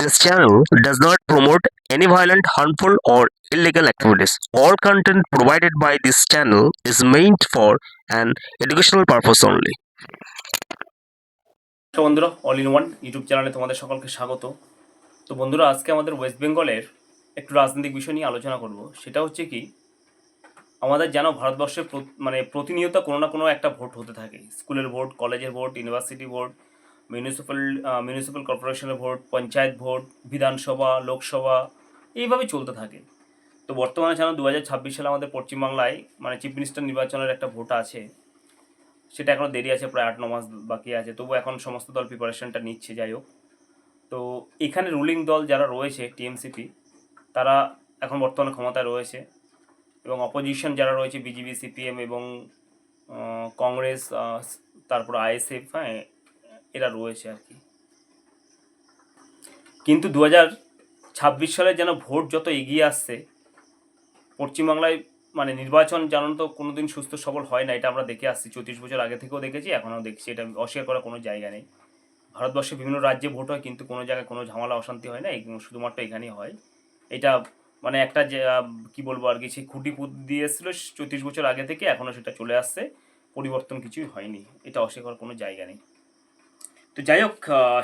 This channel does not promote any violent, harmful, or illegal activities. All content provided by this channel is meant for an educational purpose only. বন্ধুরা all in one YouTube চ্যানেলে তোমাদের সকলকে স্বাগত তো বন্ধুরা আজকে আমাদের West বেঙ্গলের একটু রাজনৈতিক বিষয় নিয়ে আলোচনা করব সেটা হচ্ছে কি আমাদের যেন ভারতবর্ষে মানে প্রতিনিয়ত কোনো না কোনো একটা ভোট হতে থাকে স্কুলের ভোট কলেজের vote university vote municipal municipal কর্পোরেশনের ভোট, পঞ্চায়েত ভোট, বিধানসভা, লোকসভা এইভাবে চলতে থাকে। তো বর্তমানে যেন দু হাজার ছাব্বিশ সালে আমাদের পশ্চিমবাংলায় মানে চিফ মিনিস্টার নির্বাচনের একটা ভোট আছে, সেটা এখনও দেরি আছে, প্রায় আট, ন মাস বাকি আছে তবু এখন সমস্ত দল প্রিপারেশনটা নিচ্ছে, যাই হোক। তো এখানে রুলিং দল যারা রয়েছে টিএমসিপি তারা এখন বর্তমানে ক্ষমতায় রয়েছে এবং অপোজিশন যারা রয়েছে বিজেপি সিপিএম এবং কংগ্রেস তারপর আইএসএফ হ্যাঁ এরা রয়েছে আর কি। কিন্তু দু হাজার ছাব্বিশ সালে যেন ভোট যত এগিয়ে আসছে, পশ্চিমবাংলায় মানে নির্বাচন জানান তো কোনো দিন সুস্থ সবল হয় না, এটা আমরা দেখে আসছি। চৌত্রিশ বছর আগে থেকেও দেখেছি, এখনও দেখছি, এটা অস্বীকার করার কোনো জায়গা নেই। ভারতবর্ষে বিভিন্ন রাজ্যে ভোট হয়, কিন্তু কোনো জায়গায় কোনো ঝামেলা, অশান্তি হয় না শুধুমাত্র এখানেই হয়। এটা মানে একটা যে কি বলব আর কি সেই খুঁটি পুঁত দিয়ে এসেছিল চৌত্রিশ বছর আগে থেকে, এখনও সেটা চলে আসছে, পরিবর্তন কিছুই হয়নি, এটা অস্বীকার কোনো জায়গা নেই। তো যাই হোক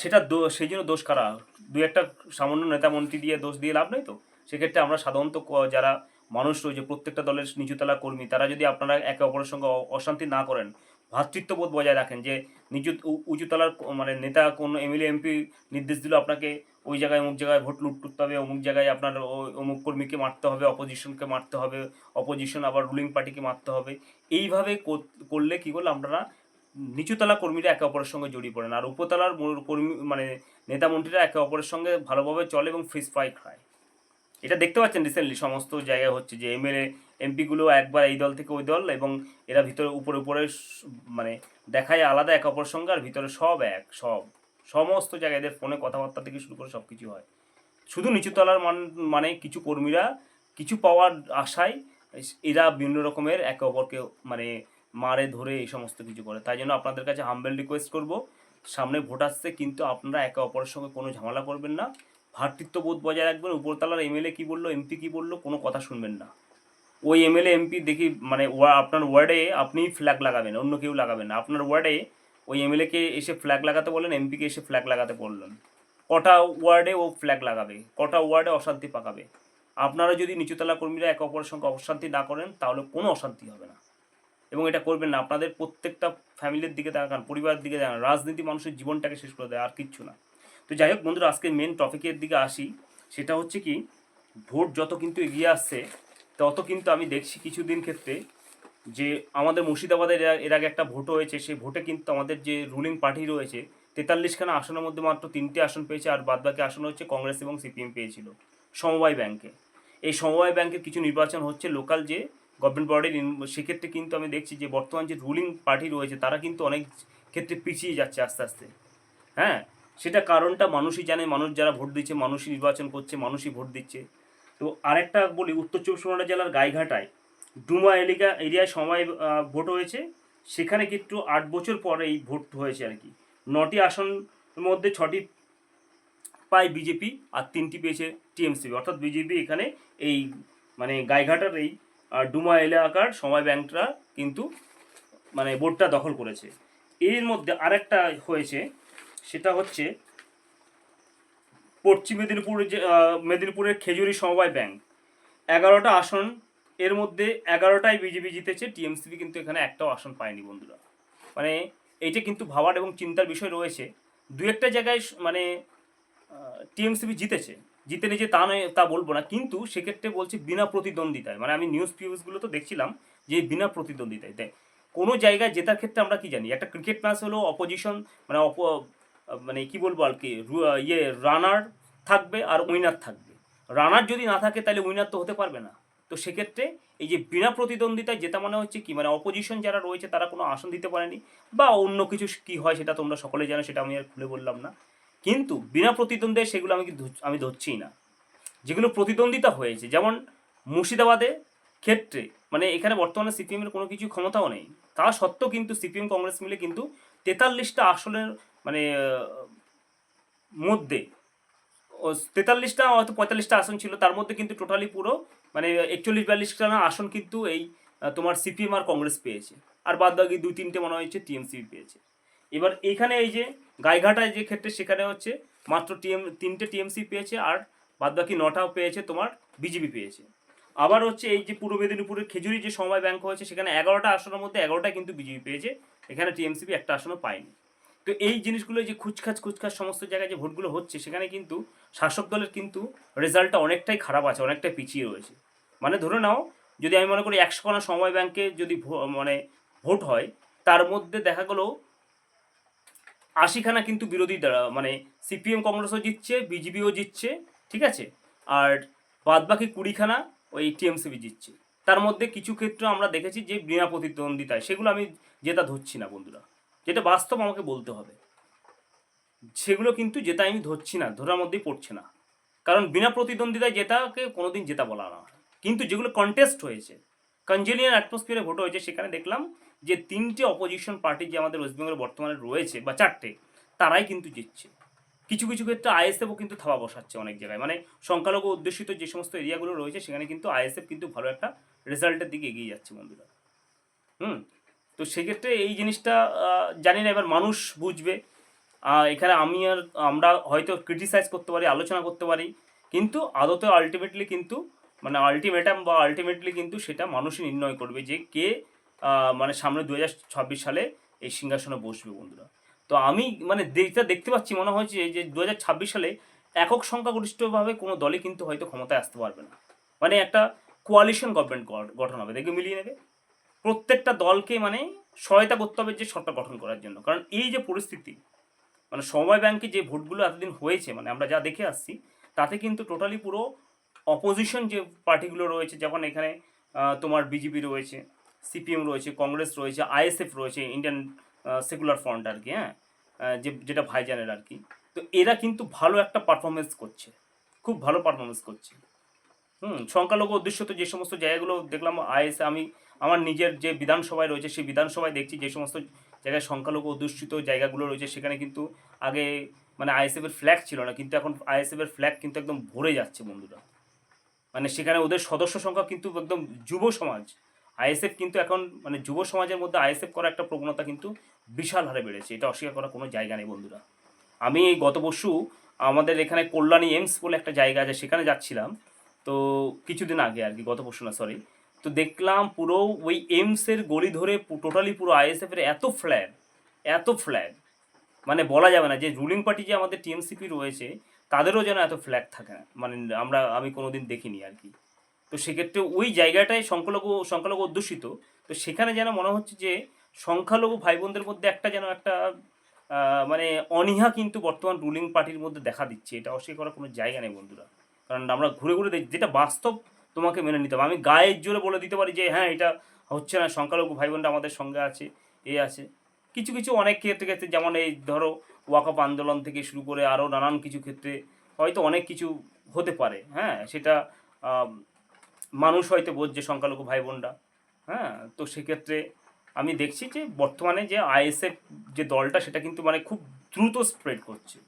সেটা সেই জন্য দোষ কারা? দু একটা সামান্য নেতা মন্ত্রী দিয়ে দোষ দিয়ে লাভ নেই তো? সেক্ষেত্রে আমরা সাধারণত যারা মানুষ রয়েছে, প্রত্যেকটা দলের নিচুতলা কর্মী, তারা যদি আপনারা একে অপরের সঙ্গে অশান্তি না করেন, ভ্রাতৃত্ববোধ বজায় রাখেন যে নিচু উঁচুতলার মানে নেতা কোন এমএলএ, এমপি নির্দেশ দিল আপনাকে, ওই জায়গায় অমুক জায়গায় ভোট লুট করতে হবে, অমুক জায়গায় আপনার অমুক কর্মীকে মারতে হবে, অপোজিশনকে মারতে হবে, অপোজিশন আবার রুলিং পার্টিকে মারতে হবে। এইভাবে করলে কি করলে আপনারা নিচুতলা কর্মীরা একে অপরের সঙ্গে জড়িয়ে পড়েন আর উপতলার কর্মী মানে নেতা মন্ত্রীরা একে অপরের সঙ্গে ভালোভাবে চলে এবং ফিস ফ্রাই খায় এটা দেখতে পাচ্ছেন রিসেন্টলি সমস্ত জায়গায় হচ্ছে যে এমএলএ এমপিগুলো একবার এই দল থেকে ওই দল এবং এরা ভিতরে উপরে উপরে মানে দেখায় আলাদা একে অপরের সঙ্গে আর ভিতরে সব এক, সব। সমস্ত জায়গায় এদের ফোনে কথাবার্তা থেকে শুরু করে সব কিছু হয়। শুধু নিচুতলার মান মানে কিছু কর্মীরা কিছু পাওয়ার আশায় এরা বিভিন্ন রকমের একে অপরকে মানে মারে, ধরে এই সমস্ত কিছু করে। তাই জন্য আপনাদের কাছে হাম্বেল রিকোয়েস্ট করব। সামনে ভোট আসছে, কিন্তু আপনারা একে অপরের সঙ্গে কোনো ঝামেলা করবেন না। ভ্রাতৃত্ববোধ বজায় রাখবেন। উপরতলার এমএলএ কি বলল এমপি কি বলল, কোনো কথা শুনবেন না। ওই এমএলএ এমপি দেখি মানে আপনার ওয়ার্ডে আপনিই ফ্ল্যাগ লাগাবেন, অন্য কেউ লাগাবেন না। আপনার ওয়ার্ডে ওই এমএলএকে এসে ফ্ল্যাগ লাগাতে বললেন এমপিকে এসে ফ্ল্যাগ লাগাতে বললেন। কটা ওয়ার্ডে ও ফ্ল্যাগ লাগাবে, কটা ওয়ার্ডে অশান্তি পাকাবে। আপনারা যদি নিচুতলা কর্মীরা একে অপরের সঙ্গে অশান্তি না করেন, তাহলে কোনো অশান্তি হবে না। এবং এটা করবেন না। আপনাদের প্রত্যেকটা ফ্যামিলির দিকে তাকান, পরিবারের দিকে তাকান, রাজনীতি মানুষের জীবনটাকে শেষ করে দেয়, আর কিচ্ছু না। তো যাই হোক বন্ধুরা, আজকে মেন টপিকের দিকে আসি। সেটা হচ্ছে কি, ভোট যত কিন্তু এগিয়ে আসছে, তত কিন্তু আমি দেখছি কিছুদিন ক্ষেত্রে যে আমাদের মুর্শিদাবাদের এর- আগে একটা ভোট হয়েছে, সেই ভোটে কিন্তু আমাদের যে রুলিং পার্টি রয়েছে, তেতাল্লিশখানা আসনের মধ্যে মাত্র তিনটে আসন পেয়েছে, আর বাদবাকি আসন হচ্ছে কংগ্রেস এবং সিপিএম পেয়েছিল, সমবায় ব্যাংকে। এই সমবায় ব্যাংকের কিছু নির্বাচন হচ্ছে লোকাল যে গভর্নমেন্ট বডির সেক্ষেত্রে কিন্তু আমি দেখছি যে বর্তমান যে রুলিং পার্টি রয়েছে, তারা কিন্তু অনেক ক্ষেত্রে পিছিয়ে যাচ্ছে আস্তে আস্তে। হ্যাঁ? সেটা কারণটা মানুষই জানে, মানুষ যারা ভোট দিচ্ছে, মানুষই নির্বাচন করছে, মানুষই ভোট দিচ্ছে। তো আরেকটা বলি, উত্তর চব্বিশ পরগনা জেলার গাইঘাটায় ডুমা এলাকা এরিয়ায় সময় ভোট হয়েছে। সেখানে কিন্তু আট বছর পরে এই ভোট হয়েছে আর কি। নটি আসনের মধ্যে ছটি পায় বিজেপি আর তিনটি পেয়েছে টিএমসিপি অর্থাৎ বিজেপি এখানে এই মানে গাইঘাটার এই ডুমা এলাকার সময় ব্যাংকটা কিন্তু মানে বোর্ডটা দখল করেছে। এর মধ্যে আরেকটা হয়েছে, সেটা হচ্ছে পশ্চিম মেদিনীপুর যে মেদিনীপুরের খেজুরি সমবায় ব্যাংক। এগারোটা আসন, এর মধ্যে এগারোটাই বিজেপি জিতেছে টিএমসিপি কিন্তু এখানে একটাও আসন পায়নি বন্ধুরা। মানে এইটা কিন্তু ভাবার এবং চিন্তার বিষয় রয়েছে। দু একটা জায়গায় মানে টিএমসিপি জিতেছে। জিতে নিয়েছে তা নয়, তা বলব না। কিন্তু সেক্ষেত্রে বলছে বিনা প্রতিদ্বন্দ্বিতায়। মানে আমি নিউজ ফিউজগুলো তো দেখছিলাম যে বিনা প্রতিদ্বন্দ্বিতায়। তাই কোনো জায়গায় জেতার ক্ষেত্রে আমরা কি জানি? একটা ক্রিকেট ম্যাচ হলো অপোজিশন মানে অপ মানে কি বলব আর কি ইয়ে রানার থাকবে আর উইনার থাকবে। রানার যদি না থাকে তাহলে উইনার তো হতে পারবে না। তো সেক্ষেত্রে এই যে বিনা প্রতিদ্বন্দ্বিতায় জেতা মানে হচ্ছে কি? মানে অপোজিশন যারা রয়েছে তারা কোনো আসন দিতে পারেনি বা অন্য কিছু কি হয় সেটা তোমরা সকলে জানো, সেটা আমি আর খুলে বললাম না। কিন্তু বিনা প্রতিদ্বন্দ্বে সেগুলো আমি আমি ধরছিই না। যেগুলো প্রতিদ্বন্দ্বিতা হয়েছে, যেমন মুর্শিদাবাদে ক্ষেত্রে মানে এখানে বর্তমানে সিপিএমের কোনো কিছু ক্ষমতাও নেই। তা সত্ত্বেও কিন্তু সিপিএম কংগ্রেস মিলে কিন্তু তেতাল্লিশটা আসনের মানে মধ্যে তেতাল্লিশটা হয়তো পঁয়তাল্লিশটা আসন ছিল, তার মধ্যে কিন্তু টোটালি পুরো মানে একচল্লিশ, বিয়াল্লিশটা আসন কিন্তু এই তোমার সিপিএম আর কংগ্রেস পেয়েছে। আর বাদ বাকি দুই, তিনটে মনে হয়েছে টিএমসি পেয়েছে। এবার এখানে এই যে গাইঘাটায় যে ক্ষেত্রে সেখানে হচ্ছে মাত্র টিএম, তিনটে টিএমসি পেয়েছে আর বাদ বাকি নটাও পেয়েছে তোমার বিজেপি পেয়েছে। আবার হচ্ছে এই যে পূর্ব মেদিনীপুরের খেজুরি যে সময় ব্যাংক হয়েছে, সেখানে এগারোটা আসনের মধ্যে এগারোটা কিন্তু বিজেপি পেয়েছে, এখানে টিএমসিপি একটা আসনও পায়নি। তো এই জিনিসগুলো যে খুচখাচ খুচখাচ সমস্ত জায়গায় যে ভোটগুলো হচ্ছে, সেখানে কিন্তু শাসক দলের কিন্তু রেজাল্টটা অনেকটাই খারাপ আছে, অনেকটাই পিছিয়ে রয়েছে। মানে ধরে নাও, যদি আমি মনে করি একশো খানা সময় ব্যাংকে যদি মানে ভোট হয়, তার মধ্যে দেখা গেলো আশিখানা কিন্তু বিরোধী দ্বারা মানে সিপিএম কংগ্রেসও জিতছে, বিজেপিও জিতছে, ঠিক আছে? আর বাদ বাকি কুড়িখানা ওই টিএমসিবি জিতছে। তার মধ্যে কিছু ক্ষেত্রে আমরা দেখেছি যে বিনা প্রতিদ্বন্দ্বিতায়, সেগুলো আমি জেতা ধরছি না বন্ধুরা। যেটা বাস্তব আমাকে বলতে হবে। সেগুলো কিন্তু জেতা আমি ধরছি না, ধরার মধ্যেই পড়ছে না। কারণ বিনা প্রতিদ্বন্দ্বিতায় জেতাকে কোনোদিন জেতা বলা না। কিন্তু যেগুলো কন্টেস্ট হয়েছে কনজেলিয়ান অ্যাটমসফিয়ারে ভোট হয়েছে, সেখানে দেখলাম যে তিনটে অপোজিশন পার্টি যে আমাদের ওয়েস্ট বেঙ্গলে বর্তমানে রয়েছে বা চারটে, তারাই কিন্তু জিতছে। কিছু কিছু ক্ষেত্রে আইএসএফও কিন্তু থাবা বসাচ্ছে অনেক জায়গায়। মানে সংখ্যালঘু অধ্যুষিত যে সমস্ত এরিয়াগুলো রয়েছে, সেখানে কিন্তু আইএসএফ কিন্তু ভালো একটা রেজাল্টের দিকে এগিয়ে যাচ্ছে বন্ধুরা। হুম? তো সেক্ষেত্রে এই জিনিসটা জানি না, এবার মানুষ বুঝবে। এখানে আমি আর আমরা হয়তো ক্রিটিসাইজ করতে পারি, আলোচনা করতে পারি, কিন্তু আদতে আলটিমেটলি কিন্তু মানে আলটিমেটাম বা আলটিমেটলি কিন্তু সেটা মানুষই নির্ণয় করবে যে কে মানে সামনে দু হাজার ছাব্বিশ সালে এই সিংহাসনে বসবে বন্ধুরা। তো আমি মানে যেটা দেখতে পাচ্ছি, মনে হয়েছে যে দু হাজার ছাব্বিশ সালে একক সংখ্যাগরিষ্ঠভাবে কোনো দলই কিন্তু হয়তো ক্ষমতায় আসতে পারবে না। মানে একটা কোয়ালিশন গভর্নমেন্ট গঠন হবে, দেখবে মিলিয়ে নেবে। প্রত্যেকটা দলকে মানে সহায়তা করতে হবে যে সরকার গঠন করার জন্য। কারণ এই যে পরিস্থিতি মানে সময় ব্যাংকে যে ভোটগুলো এতদিন হয়েছে মানে আমরা যা দেখে আসছি, তাতে কিন্তু টোটালি পুরো অপোজিশন যে পার্টিগুলো রয়েছে, যেমন এখানে তোমার বিজেপি রয়েছে সিপিএম রয়েছে, কংগ্রেস রয়েছে, আইএসএফ রয়েছে, ইন্ডিয়ান সেকুলার ফ্রন্ট আর কি হ্যাঁ? যে, যেটা ভাইজানের আর কি। তো এরা কিন্তু ভালো একটা পারফরমেন্স করছে, খুব ভালো পারফরমেন্স করছে। হুম, সংখ্যালঘু অধ্যুষিত যে সমস্ত জায়গাগুলো দেখলাম, আইএস, আমি, আমার নিজের যে বিধানসভায় রয়েছে, সেই বিধানসভায় দেখছি যে সমস্ত জায়গায় সংখ্যালঘু অধ্যুষিত জায়গাগুলো রয়েছে, সেখানে কিন্তু আগে মানে আইএসএফ এর ফ্ল্যাগ ছিল না, কিন্তু এখন আইএসএফ এর ফ্ল্যাগ কিন্তু একদম ভরে যাচ্ছে বন্ধুরা। মানে সেখানে ওদের সদস্য সংখ্যা কিন্তু একদম যুব সমাজ আইএসএফ কিন্তু এখন মানে যুব সমাজের মধ্যে আইএসএফ করা একটা প্রবণতা কিন্তু বিশাল হারে বেড়েছে। এটা অস্বীকার করার কোনো জায়গা নেই বন্ধুরা। আমি এই গত পরশু আমাদের এখানে কল্যাণী এমস বলে একটা জায়গা আছে, সেখানে যাচ্ছিলাম। তো কিছুদিন আগে আর কি, গত পরশু না সরি তো দেখলাম পুরো ওই এমসের গলি ধরে টোটালি পুরো আইএসএফের এত ফ্ল্যাগ এত ফ্ল্যাগ মানে বলা যাবে না যে রুলিং পার্টি যে আমাদের টিএমসিপি রয়েছে, তাদেরও যেন এত ফ্ল্যাগ থাকে না। মানে আমরা, আমি কোনোদিন দেখিনি আর কি। তো সেক্ষেত্রে ওই জায়গাটায় সংখ্যালঘু সংখ্যালঘু অধ্যুষিত। তো সেখানে যেন মনে হচ্ছে যে সংখ্যালঘু ভাই বোনদের মধ্যে একটা যেন একটা মানে অনীহা কিন্তু বর্তমান রুলিং পার্টির মধ্যে দেখা দিচ্ছে। এটা অস্বীকার করার কোনো জায়গা নেই বন্ধুরা। কারণ আমরা ঘুরে ঘুরে দেখি যেটা বাস্তব তোমাকে মেনে নিতে হবে। আমি গায়ের জোরে বলে দিতে পারি যে হ্যাঁ এটা হচ্ছে না, সংখ্যালঘু ভাই বোনরা আমাদের সঙ্গে আছে, এ আছে। কিছু কিছু অনেক ক্ষেত্রে ক্ষেত্রে যেমন এই ধরো ওয়াকআপ আন্দোলন থেকে শুরু করে আরও নানান কিছু ক্ষেত্রে হয়তো অনেক কিছু হতে পারে। হ্যাঁ সেটা মানুষ হয়তো বুঝছে সংখ্যালঘু ভাই বোনরা হ্যাঁ তো সেক্ষেত্রে আমি দেখছি যে বর্তমানে যে আইএসএফ যে দলটা, সেটা কিন্তু মানে খুব দ্রুত স্প্রেড করছে।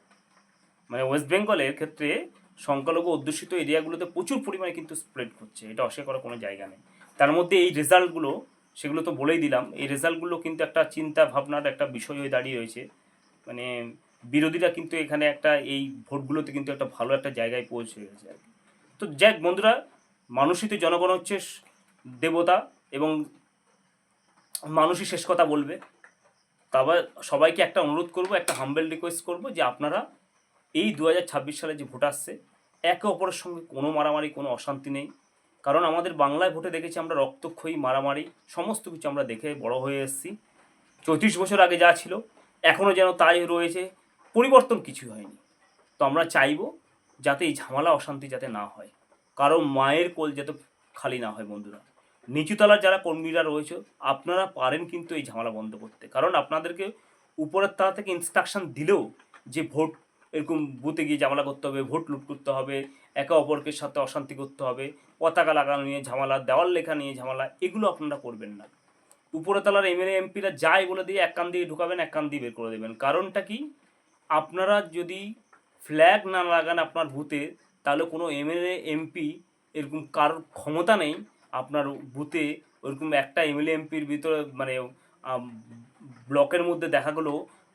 মানে ওয়েস্ট বেঙ্গলের ক্ষেত্রে সংখ্যালঘু অধ্যুষিত এরিয়াগুলোতে প্রচুর পরিমাণে কিন্তু স্প্রেড করছে। এটা অস্বীকার করার কোনো জায়গা নেই। তার মধ্যে এই রেজাল্টগুলো, সেগুলো তো বলেই দিলাম, এই রেজাল্টগুলো কিন্তু একটা চিন্তা ভাবনার একটা বিষয় হয়ে দাঁড়িয়ে রয়েছে। মানে বিরোধীরা কিন্তু এখানে একটা এই ভোটগুলোতে কিন্তু একটা ভালো একটা জায়গায় পৌঁছে গেছে। আর কি। তো যাক বন্ধুরা মানুষই তো জনগণ হচ্ছে, দেবতা এবং মানুষই শেষ কথা বলবে। তবে সবাইকে একটা অনুরোধ করব, একটা হাম্বেল রিকোয়েস্ট করব যে আপনারা এই দু হাজার ছাব্বিশ সালে যে ভোট আসছে, একে অপরের সঙ্গে কোনো মারামারি, কোনো অশান্তি নেই। কারণ আমাদের বাংলায় ভোটে দেখেছি আমরা রক্তক্ষয়ী, মারামারি, সমস্ত কিছু আমরা দেখে বড় হয়ে এসেছি। চৌত্রিশ বছর আগে যা ছিল এখনও যেন তাই রয়েছে, পরিবর্তন কিছু হয়নি। তো আমরা চাইব যাতে এই ঝামেলা, অশান্তি যাতে না হয়। কারও মায়ের কোল যাতে খালি না হয় বন্ধুরা। নিচুতলার যারা কর্মীরা রয়েছে, আপনারা পারেন কিন্তু এই ঝামেলা বন্ধ করতে। কারণ আপনাদেরকে উপরের তলা থেকে ইনস্ট্রাকশন দিলেও যে ভোট, এরকম বুথে গিয়ে ঝামেলা করতে হবে, ভোট লুট করতে হবে, একে অপরকে সাথে অশান্তি করতে হবে, পতাকা লাগানো নিয়ে ঝামেলা, দেওয়াল লেখা নিয়ে ঝামেলা, এগুলো আপনারা করবেন না। উপরে তলার এমএলএ এমপিরা যাই বলে দিয়ে এক কান দিয়ে ঢুকাবেন, এক কান দিয়ে বের করে দেবেন। কারণটা কি? আপনারা যদি ফ্ল্যাগ না লাগান আপনার বুথে তাহলে কোনো এমএলএ এমপি এরকম কারোর ক্ষমতা নেই আপনার বুথে ওরকম একটা এমএলএ এমপির ভিতরে মানে ব্লকের মধ্যে দেখা গেলো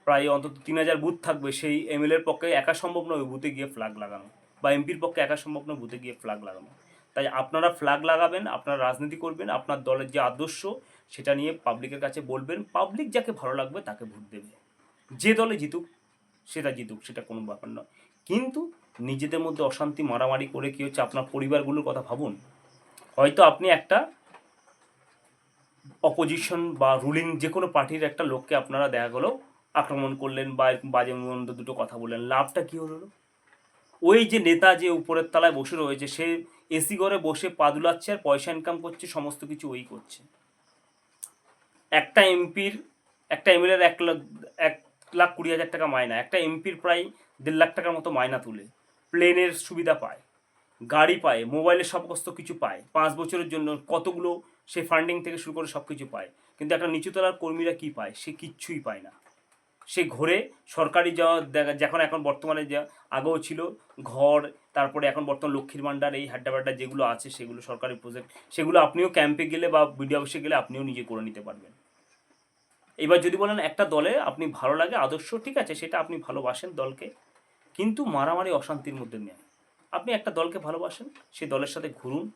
প্রায় অন্তত তিন হাজার বুথ থাকবে, সেই এমএলএর পক্ষে একা সম্ভব নয় বুথে গিয়ে ফ্ল্যাগ লাগানো বা এমপির পক্ষে একা সম্ভব নয় বুথে গিয়ে ফ্ল্যাগ লাগানো। তাই আপনারা ফ্ল্যাগ লাগাবেন, আপনারা রাজনীতি করবেন, আপনার দলের যে আদর্শ সেটা নিয়ে পাবলিকের কাছে বলবেন পাবলিক যাকে ভালো লাগবে তাকে ভোট দেবে। যে দলে জিতুক, সেটা জিতুক, সেটা কোনো ব্যাপার নয়। কিন্তু নিজেদের মধ্যে অশান্তি, মারামারি করে কি হচ্ছে আপনার পরিবারগুলোর কথা ভাবুন? হয়তো আপনি একটা অপোজিশন বা রুলিং যে কোনো পার্টির একটা লোককে আপনারা দেখা গেলো আক্রমণ করলেন বা বাজে মন্দ দুটো কথা বললেন, লাভটা কী হলো? ওই যে নেতা যে উপরের তলায় বসে রয়েছে, সে এসি ঘরে বসে পা দুলাচ্ছে আর পয়সা ইনকাম করছে, সমস্ত কিছু ওই করছে। একটা এমপির একটা এমএলএর এক লাখ এক লাখ কুড়ি হাজার টাকা মায়না একটা এমপির প্রায় দেড় লাখ টাকার মতো মায়না তুলে। প্লেনের সুবিধা পায়, গাড়ি পায়, মোবাইলের সমস্ত কিছু পায়। পাঁচ বছরের জন্য কতগুলো সে ফান্ডিং থেকে শুরু করে সব কিছু পায়। কিন্তু একটা নিচুতলার কর্মীরা কি পায়? সে কিচ্ছুই পায় না। সে ঘরে, সরকারি যা যখন এখন বর্তমানে যা আগেও ছিল, ঘর, তারপরে এখন বর্তমান লক্ষ্মীর ভাণ্ডার, এই হাড্ডাবাড্ডা যেগুলো আছে, সেগুলো সরকারি প্রজেক্ট সেগুলো আপনিও ক্যাম্পে গেলে বা বিডিও অফিসে গেলে আপনিও নিজে করে নিতে পারবেন। এবার যদি বলেন একটা দলে আপনি ভালো লাগে, আদর্শ, ঠিক আছে, সেটা আপনি ভালোবাসেন দলকে। কিন্তু মারামারি অশান্তির মধ্যে নেই। আপনি একটা দলকে ভালোবাসেন সেই দলের সাথে ঘুরুন,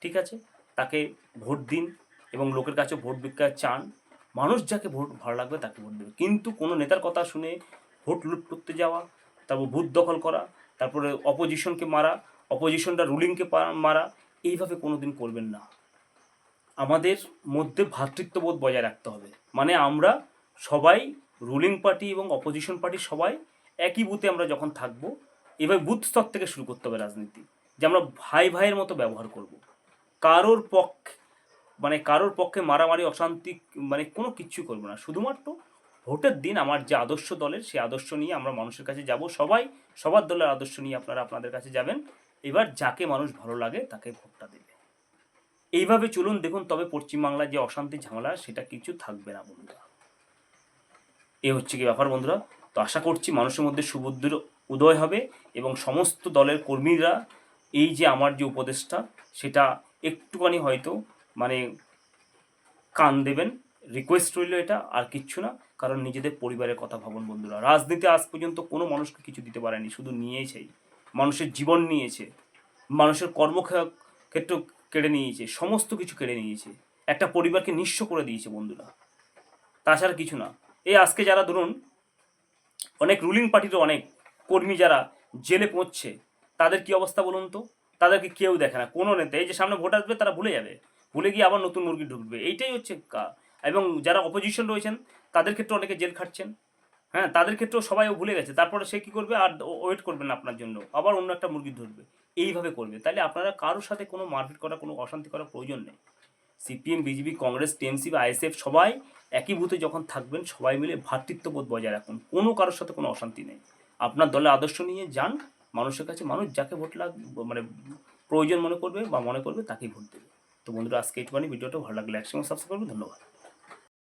ঠিক আছে? তাকে ভোট দিন এবং লোকের কাছে ভোট ভিক্ষা চান। মানুষ যাকে ভোট ভালো লাগবে তাকে ভোট দেবে। কিন্তু কোনো নেতার কথা শুনে ভোট লুট করতে যাওয়া, তারপর বুথ দখল করা, তারপরে অপোজিশনকে মারা অপোজিশনটা রুলিংকে মারা, এইভাবে কোনো দিন করবেন না। আমাদের মধ্যে ভ্রাতৃত্ববোধ বজায় রাখতে হবে। মানে আমরা সবাই রুলিং পার্টি এবং অপোজিশন পার্টি সবাই একই বুথে আমরা যখন থাকব, এভাবে বুথ স্তর থেকে শুরু করতে হবে রাজনীতি, যে আমরা ভাই ভাইয়ের মতো ব্যবহার করব। কারোর পক্ষে মানে কারোর পক্ষে মারামারি, অশান্তি মানে কোনো কিচ্ছু করব না। শুধুমাত্র ভোটের দিন আমার যে আদর্শ দলের, সেই আদর্শ নিয়ে আমরা মানুষের কাছে যাব। সবাই, সবার দলের আদর্শ নিয়ে আপনারা আপনাদের কাছে যাবেন। এবার যাকে মানুষ ভালো লাগে, তাকে ভোটটা দেবে। এইভাবে চলুন, দেখুন, তবে পশ্চিমবাংলার যে অশান্তি ঝামেলা, সেটা কিছু থাকবে না, বন্ধুরা। এ হচ্ছে কি ব্যাপার, বন্ধুরা? তো আশা করছি মানুষের মধ্যে সুবুদ্ধির উদয় হবে এবং সমস্ত দলের কর্মীরা এই যে আমার যে উপদেশটা সেটা একটুখানি হয়তো মানে কান দেবেন। রিকোয়েস্ট রইল এটা, আর কিচ্ছু না, কারণ নিজেদের পরিবারের কথা ভাবুন বন্ধুরা। রাজনীতি আজ পর্যন্ত কোনো মানুষকে কিছু দিতে পারেনি, শুধু নিয়েছেই। মানুষের জীবন নিয়েছে, মানুষের কর্মক্ষেত্র কেড়ে নিয়েছে, সমস্ত কিছু কেড়ে নিয়েছে। একটা পরিবারকে নিঃস্ব করে দিয়েছে বন্ধুরা। তাছাড়া কিছু না। এই আজকে যারা ধরুন অনেক রুলিং পার্টিরও অনেক কর্মী যারা জেলে পৌঁছছে, তাদের কি অবস্থা বলুন তো? তাদেরকে কেউ দেখে না। কোনো নেতা, এই যে সামনে ভোট আসবে, তারা ভুলে যাবে। ভুলে গিয়ে আবার নতুন মুরগি ঢুকবে। এইটাই হচ্ছে এবং যারা অপোজিশন রয়েছেন, তাদের ক্ষেত্রে অনেকে জেল খাটছেন। হ্যাঁ তাদের ক্ষেত্রেও সবাই ভুলে গেছে। তারপরে সে কী করবে? আর ওয়েট করবে না আপনার জন্য। আবার অন্য একটা মুরগি ধরবে। এইভাবে করবে। তাহলে আপনারা কারোর সাথে কোনো মারপিট করা, কোনো অশান্তি করার প্রয়োজন নেই। সিপিএম, বিজেপি, কংগ্রেস, টিএমসি বা আইএসএফ সবাই একই বুথে যখন থাকবেন, সবাই মিলে ভ্রাতৃত্ববোধ বজায় রাখুন। কোনো কারোর সাথে কোনো অশান্তি নেই। আপনার দলের আদর্শ নিয়ে যান, মানুষের কাছে মানুষ যাকে ভোট লাগ মানে প্রয়োজন মনে করবে বা মনে করবে তাকেই ভোট দেবে। তো বন্ধুরা, আজকে একটুখানি ভিডিওটা ভালো লাগলে একসঙ্গে সাবস্ক্রাইব করবে ধন্যবাদ।